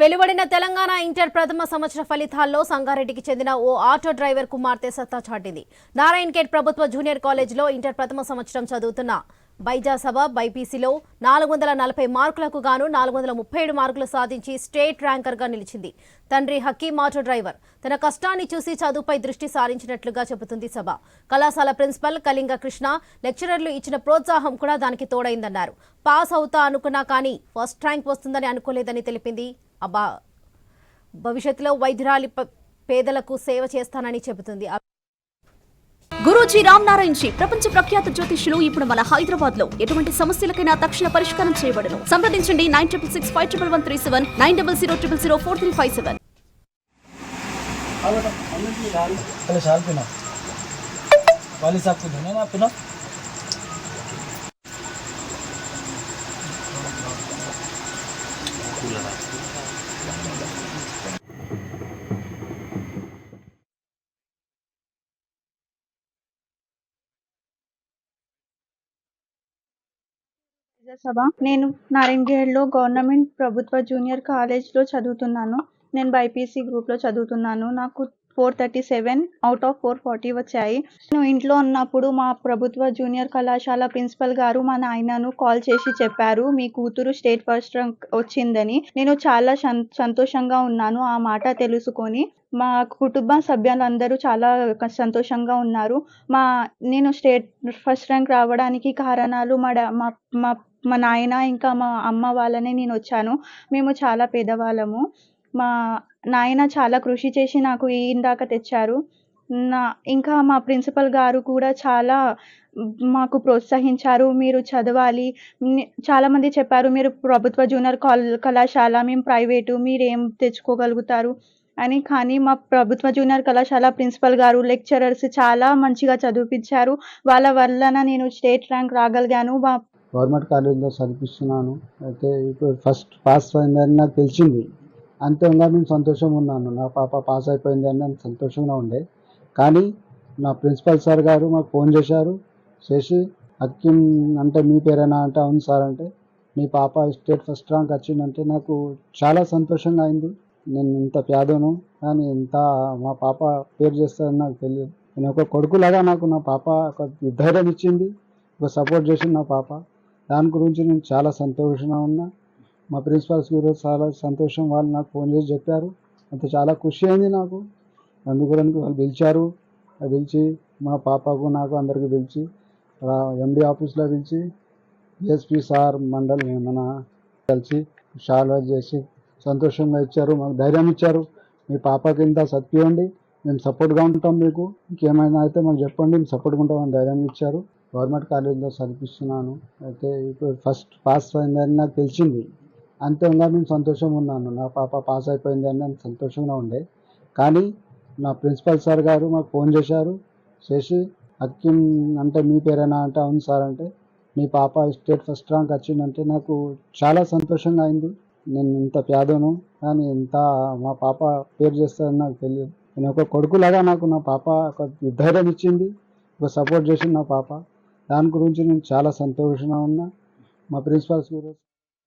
వెలువడిన తెలంగాణ ఇంటర్ ప్రథమ సంవత్సర ఫలితాల్లో సంగారెడ్డికి చెందిన ఓ ఆటో డ్రైవర్ కుమార్తె సత్తా చాటింది. నారాయణ్ కేట్ ప్రభుత్వ జూనియర్ కాలేజీలో ఇంటర్ ప్రథమ సంవత్సరం చదువుతున్న బైజాసభ బైపీసీలో నాలుగు వందల నలభై మార్కులకు గాను నాలుగు వందల ముప్పై ఏడు మార్కులు సాధించి స్టేట్ ర్యాంకర్గా నిలిచింది. తండ్రి హకీం ఆటో డ్రైవర్. తన కష్టాన్ని చూసి చదువుపై దృష్టి సారించినట్లుగా చెబుతుంది సభ. కళాశాల ప్రిన్సిపల్ కళింగ కృష్ణ లెక్చరర్లు ఇచ్చిన ప్రోత్సాహం కూడా దానికి తోడైందన్నారు. పాస్ అవుతా అనుకున్నా కానీ ఫస్ట్ ర్యాంక్ వస్తుందని అనుకోలేదని తెలిపింది అబ్బా భవిష్యత్తులో వైద్యురాలి ప- పేదలకు సేవ చేస్తానని చెబుతుంది గురూజీ రామ్ నారాయణ్ జీ ప్రపంచ ప్రఖ్యాత జ్యోతిష్యులు ఇప్పుడు మన హైదరాబాద్ లో ఎటువంటి సమస్యలకైనా తక్షణ పరిష్కారం చేయబడును సంప్రదించండి nine triple six five triple one three seven nine double zero triple zero four three five seven पहले साल पीना वाली साहब को धोने ना पीना సభ. నేను నారాయణగేడ్లో గవర్నమెంట్ ప్రభుత్వ జూనియర్ కాలేజ్లో చదువుతున్నాను. నేను బైపీసీ గ్రూప్లో చదువుతున్నాను. నాకు four thirty seven out of four forty వచ్చాయి. నేను ఇంట్లో ఉన్నప్పుడు మా ప్రభుత్వ జూనియర్ కళాశాల ప్రిన్సిపల్ గారు మా నాయనను కాల్ చేసి చెప్పారు మీ కూతురు స్టేట్ ఫస్ట్ ర్యాంక్ వచ్చిందని. నేను చాలా సం- సంతోషంగా ఉన్నాను. ఆ మాట తెలుసుకొని మా కుటుంబ సభ్యులందరూ చాలా సంతోషంగా ఉన్నారు. మా నేను స్టేట్ ఫస్ట్ ర్యాంక్ రావడానికి కారణాలు మా మా మా నాయన ఇంకా మా అమ్మ వాళ్ళనే నేను వచ్చాను. మేము చాలా పేదవాళ్ళము. మా నాయన చాలా కృషి చేసి నాకు ఈ దాకా తెచ్చారు. నా ఇంకా మా ప్రిన్సిపల్ గారు కూడా చాలా మాకు ప్రోత్సహించారు. మీరు చదవాలి. చాలామంది చెప్పారు మీరు ప్రభుత్వ జూనియర్ కాల్ కళాశాల మేము ప్రైవేటు మీరు ఏం తెచ్చుకోగలుగుతారు? అని కానీ మా ప్రభుత్వ జూనియర్ కళాశాల ప్రిన్సిపల్ గారు లెక్చరర్స్ చాలా మంచిగా చదివిపించారు వాళ్ళ వలన నేను స్టేట్ ర్యాంక్ రాగలిగాను. మా గవర్నమెంట్ కాలేజీలో చదివిస్తున్నాను అయితే ఇప్పుడు ఫస్ట్ పాస్ అయిందని నాకు తెలిసింది. అంతంగా నేను సంతోషంగా ఉన్నాను. నా పాప పాస్ అయిపోయింది అని నేను సంతోషంగా ఉండే. కానీ నా ప్రిన్సిపల్ సార్ గారు మాకు ఫోన్ చేశారు. చేసి అక్కిం అంటే మీ పేరేనా? అంటే అవును సార్. అంటే మీ పాప స్టేట్ ఫస్ట్ ర్యాంక్ వచ్చిందంటే నాకు చాలా సంతోషంగా అయింది. నేను ఇంత పేదను. కానీ ఇంత మా పాప పేరు చేస్తారని నాకు తెలియదు. నేను ఒక కొడుకులాగా నాకు నా పాప ఒక ధైర్యం ఇచ్చింది. ఒక సపోర్ట్ చేసింది నా పాప. దాని గురించి నేను చాలా సంతోషంగా ఉన్నా. మా ప్రిన్సిపాల్స్ కూడా చాలా సంతోషం వాళ్ళు నాకు ఫోన్ చేసి చెప్పారు. అంత చాలా ఖుషి అయింది నాకు. అందుకోడానికి వాళ్ళు పిలిచారు. అది పిలిచి మా పాపకు నాకు అందరికీ పిలిచి ఎండి ఆఫీస్లో పిలిచి ఎస్పీ సార్ మండల్ మన కలిసి షాల్వా చేసి సంతోషంగా ఇచ్చారు. మాకు ధైర్యం ఇచ్చారు. మీ పాపకి ఇంత సత్పియండి మేము సపోర్ట్గా ఉంటాం మీకు. ఇంకేమైనా అయితే మాకు చెప్పండి. మేము సపోర్ట్గా ఉంటామని ధైర్యం ఇచ్చారు. గవర్నమెంట్ కాలేజీలో చదివిస్తున్నాను అయితే ఇప్పుడు ఫస్ట్ పాస్ అయిందని నాకు తెలిసింది. అంతంగా నేను సంతోషంగా ఉన్నాను. నా పాప పాస్ అయిపోయింది అని నేను సంతోషంగా ఉండే. కానీ నా ప్రిన్సిపల్ సార్ గారు మాకు ఫోన్ చేశారు. చేసి అక్కిం అంటే మీ పేరేనా అంటే? అవును సార్ అంటే. మీ పాప స్టేట్ ఫస్ట్ ర్యాంక్ వచ్చిందంటే నాకు చాలా సంతోషంగా అయింది. నేను ఇంత పేదను. కానీ ఇంత మా పాప పేరు చేస్తారని నాకు తెలియదు. నేను ఒక కొడుకులాగా నాకు నా పాప ఒక ధైర్యం ఇచ్చింది. ఒక సపోర్ట్ చేసింది నా పాప. దాని గురించి నేను చాలా సంతోషంగా ఉన్నా. మా ప్రిన్సిపాల్స్ కూడా